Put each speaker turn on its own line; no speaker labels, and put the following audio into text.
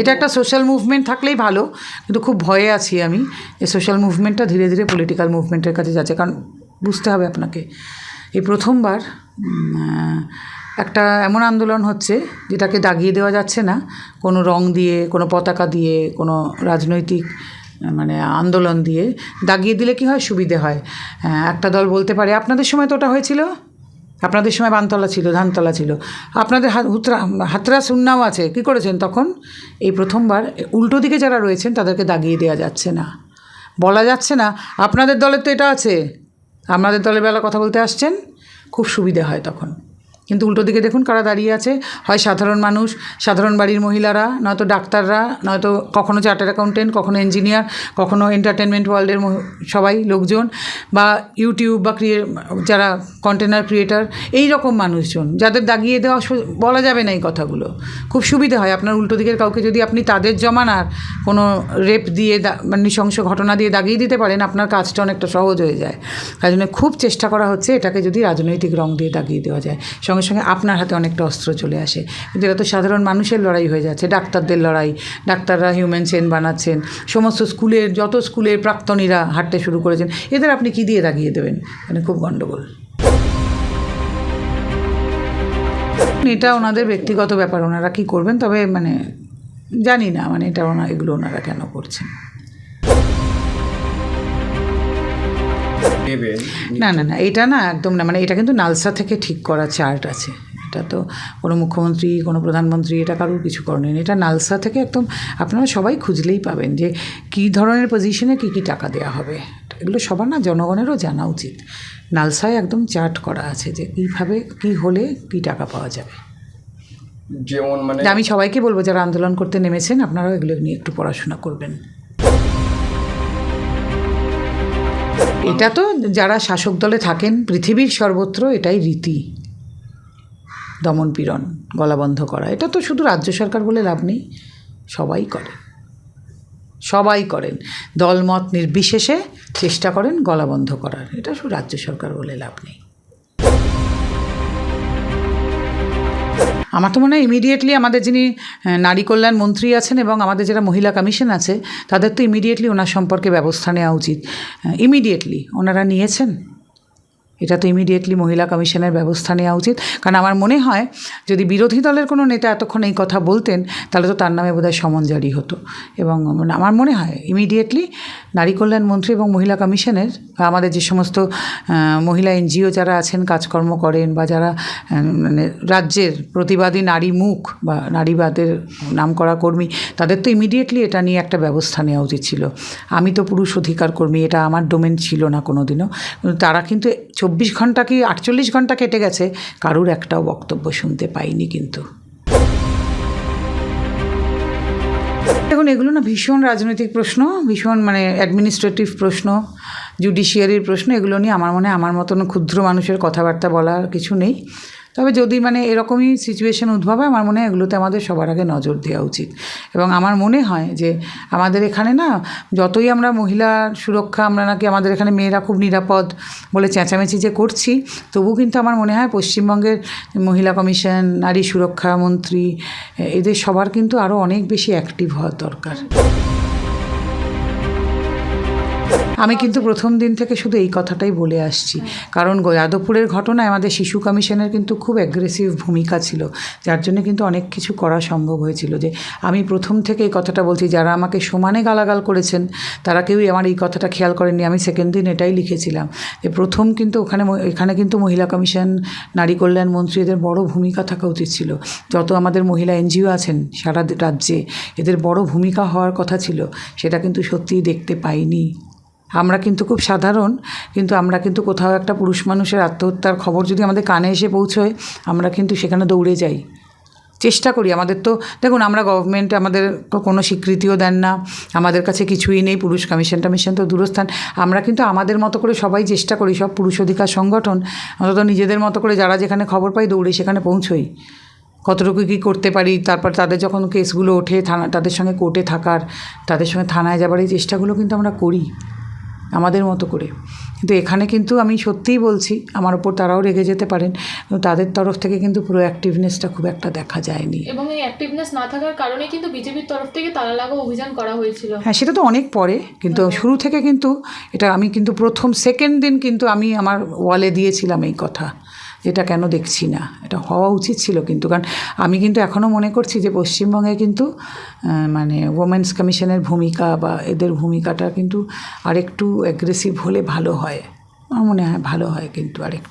এটা একটা social movement থাকলেই ভালো, কিন্তু খুব ভয়ে আছি আমি। এই সোশ্যাল মুভমেন্টটা ধীরে ধীরে পলিটিক্যাল মুভমেন্টের কাছে যাচ্ছে। কারণ বুঝতে হবে আপনাকে, এই প্রথমবার একটা এমন আন্দোলন হচ্ছে যেটাকে দাগিয়ে দেওয়া যাচ্ছে না। কোনো রং দিয়ে, কোনো পতাকা দিয়ে, কোনো রাজনৈতিক মানে আন্দোলন দিয়ে। দাগিয়ে দিলে কি হয়? সুবিধে হয়। একটা দল বলতে পারে, আপনাদের সময় তো ওটা হয়েছিল? আপনাদের সময় বানতলা ছিল, ধানতলা ছিল। আপনাদের হাত হুতরা হাতরা সুন্নাও আছে। কি করেছেন তখন? এই প্রথমবার উল্টো দিকে যারা রয়েছেন, তাদেরকে দাগিয়ে দেওয়া যাচ্ছে না। বলা যাচ্ছে না, আপনাদের দলের তো এটা আছে। আপনাদের দলের বেলা কথা বলতে আসছেন? খুব সুবিধে হয় তখন। কিন্তু উল্টো দিকে দেখুন কারা দাঁড়িয়ে আছে। হয় সাধারণ মানুষ, সাধারণ বাড়ির মহিলারা, নয়তো ডাক্তাররা, নয়তো কখনো চার্টার অ্যাকাউন্টেন্ট, কখনো ইঞ্জিনিয়ার, কখনো এন্টারটেনমেন্ট ওয়ার্ল্ডের সবাই, লোকজন বা ইউটিউব বা ক্রিয়ে যারা কন্টেনার ক্রিয়েটার এই রকম মানুষজন, যাদের দাগিয়ে দেওয়া বলা যাবে না এই কথাগুলো। খুব সুবিধে হয় আপনার উল্টো দিকের কাউকে যদি আপনি তাদের জমানার কোনো রেপ দিয়ে মানে নৃশংস ঘটনা দিয়ে দাগিয়ে দিতে পারেন, আপনার কাজটা অনেকটা সহজ হয়ে যায়। তাই জন্য খুব চেষ্টা করা হচ্ছে এটাকে যদি রাজনৈতিক রং দিয়ে দাগিয়ে দেওয়া যায়। সঙ্গে সঙ্গে আপনার হাতে অনেকটা অস্ত্র চলে আসে। কিন্তু এটা তো সাধারণ মানুষের লড়াই হয়ে যাচ্ছে, ডাক্তারদের লড়াই, ডাক্তাররা হিউম্যান চেন বানাচ্ছেন, সমস্ত স্কুলের, যত স্কুলের প্রাক্তনীরা হাঁটতে শুরু করেছেন, এদের আপনি কি দিয়ে দাগিয়ে দেবেন? মানে খুব গণ্ডগোল এটা ওনাদের ব্যক্তিগত ব্যাপার, ওনারা কি করবেন? তবে মানে জানি না মানে এটা ওনা এগুলো ওনারা কেন করছেন? না না না এটা না একদম না মানে এটা কিন্তু নালসা থেকে ঠিক করা চার্ট আছে। এটা তো কোনো মুখ্যমন্ত্রী কোনো প্রধানমন্ত্রী এটা কারোর কিছু করেন এটা নালসা থেকে একদম আপনারা সবাই খুঁজলেই পাবেন যে কী ধরনের পজিশনে কী কী টাকা দেওয়া হবে। এগুলো সবার না জনগণেরও জানা উচিত। নালসায় একদম চার্ট করা আছে যে কীভাবে কী হলে কী টাকা পাওয়া যাবে।
যেমন মানে
আমি সবাইকে বলব যারা আন্দোলন করতে নেমেছেন আপনারাও এগুলো নিয়ে একটু পড়াশোনা করবেন। এটা তো যারা শাসক দলে থাকেন, পৃথিবীর সর্বত্র এটাই রীতি। দমন পীড়ন, গলা বন্ধ করা, এটা তো শুধু রাজ্য সরকার বলে লাভ নেই, সবাই করে। সবাই করেন। দলমত নির্বিশেষে চেষ্টা করেন গলা বন্ধ করার, এটা শুধু রাজ্য সরকার বলে লাভ নেই। আমার তো মনে হয় ইমিডিয়েটলি আমাদের যিনি নারী কল্যাণ মন্ত্রী আছেন এবং আমাদের যারা মহিলা কমিশন আছে, তাদের তো ইমিডিয়েটলি ওনার সম্পর্কে ব্যবস্থা নেওয়া উচিত। ইমিডিয়েটলি ওনারা নিয়েছেন। এটা তো ইমিডিয়েটলি মহিলা কমিশনের ব্যবস্থা নেওয়া উচিত। কারণ আমার মনে হয়, যদি বিরোধী দলের কোনো নেতা এতক্ষণ এই কথা বলতেন, তাহলে তো তার নামে বোধহয় সমন জারি হতো। এবং আমার মনে হয় ইমিডিয়েটলি নারী কল্যাণ মন্ত্রী এবং মহিলা কমিশনের আমাদের যে সমস্ত মহিলা এনজিও যারা আছেন, কাজকর্ম করেন বা যারা মানে রাজ্যের প্রতিবাদী নারী মুখ বা নারীবাদের নামকরা কর্মী, তাদের তো ইমিডিয়েটলি এটা নিয়ে একটা ব্যবস্থা নেওয়া উচিত ছিল। আমি তো পুরুষ অধিকার কর্মী, এটা আমার ডোমেন ছিল না কোনো দিনও তারা কিন্তু চব্বিশ ঘণ্টা কি আটচল্লিশ ঘণ্টা কেটে গেছে? কারুর একটাও বক্তব্য শুনতে পাইনি কিন্তু। দেখুন, এগুলো না ভীষণ রাজনৈতিক প্রশ্ন, ভীষণ মানে অ্যাডমিনিস্ট্রেটিভ প্রশ্ন জুডিশিয়ারির প্রশ্ন, এগুলো নিয়ে আমার মনে আমার মতন ক্ষুদ্র মানুষের কথাবার্তা বলার কিছু নেই। তবে যদি মানে এরকমই সিচুয়েশন উদ্ভব হয়, আমার মনে হয় এগুলোতে আমাদের সবার আগে নজর দেওয়া উচিত। এবং আমার মনে হয় যে আমাদের এখানে না, যতই আমরা মহিলা সুরক্ষা, আমরা নাকি আমাদের এখানে মেয়েরা খুব নিরাপদ বলে চেঁচামেচি যে করছি তবু কিন্তু আমার মনে হয় পশ্চিমবঙ্গের মহিলা কমিশন, নারী সুরক্ষা মন্ত্রী এদের সবার কিন্তু আরও অনেক বেশি অ্যাক্টিভ হওয়ার দরকার। আমি কিন্তু প্রথম দিন থেকে শুধু এই কথাটাই বলে আসছি। কারণ যাদবপুরের ঘটনায় আমাদের শিশু কমিশনের কিন্তু খুব অ্যাগ্রেসিভ ভূমিকা ছিল। যার জন্য কিন্তু অনেক কিছু করা সম্ভব হয়েছিল যে আমি প্রথম থেকে এই কথাটা বলছি, যারা আমাকে সমানে গালাগাল করেছেন, তারা কেউই আমার এই কথাটা খেয়াল করেননি। আমি সেকেন্ড দিন এটাই লিখেছিলাম যে প্রথম কিন্তু ওখানে এখানে কিন্তু মহিলা কমিশন, নারী কল্যাণ মন্ত্রী এদের বড় ভূমিকা থাকা উচিত ছিল। যত আমাদের মহিলা এনজিও আছেন সারা রাজ্যে, এদের বড় ভূমিকা হওয়ার কথা ছিল। সেটা কিন্তু সত্যিই দেখতে পাইনি। আমরা কিন্তু খুব সাধারণ, কিন্তু আমরা কিন্তু কোথাও একটা পুরুষ মানুষের আত্মহত্যার খবর যদি আমাদের কানে এসে পৌঁছয়, আমরা কিন্তু সেখানে দৌড়ে যাই। চেষ্টা করি, আমাদের তো, দেখুন, আমরা গভর্নমেন্ট আমাদের কোনো স্বীকৃতিও দেন না, আমাদের কাছে কিছুই নেই, পুরুষ কমিশন টমিশন তো দূরস্থান। আমরা কিন্তু আমাদের মতো করে সবাই চেষ্টা করি, সব পুরুষ অধিকার সংগঠন, অন্তত নিজেদের মতো করে যারা যেখানে খবর পাই দৌড়ে সেখানে পৌঁছোই। কতটুকু কী করতে পারি, তারপর তাদের যখন কেসগুলো ওঠে, থানা, তাদের সঙ্গে কোর্টে থাকার, তাদের সঙ্গে থানায় যাবার এই চেষ্টাগুলো কিন্তু আমরা করি। আমাদের মতো করে। কিন্তু এখানে কিন্তু আমি সত্যিই বলছি আমার ওপর তারাও রেগে যেতে পারেন তাদের তরফ থেকে কিন্তু পুরো অ্যাক্টিভনেসটা খুব একটা দেখা যায়নি।
এবং এই অ্যাক্টিভনেস না থাকার কারণে কিন্তু বিজেপির তরফ থেকে তালা লাগা অভিযান করা হয়েছিল।
হ্যাঁ সেটা তো অনেক পরে কিন্তু শুরু থেকে কিন্তু এটা আমি কিন্তু প্রথম সেকেন্ড দিন কিন্তু আমি আমার ওয়ালে দিয়েছিলাম এই কথা। এটা কেন দেখছি না। এটা হওয়া উচিত ছিল কিন্তু, কারণ আমি কিন্তু এখনও মনে করছি যে পশ্চিমবঙ্গে কিন্তু মানে ওমেন্স কমিশনের ভূমিকা বা এদের ভূমিকাটা কিন্তু আরেকটু অ্যাগ্রেসিভ হলে ভালো হয়। আমার মনে হয় ভালো হয় কিন্তু আরেকটু।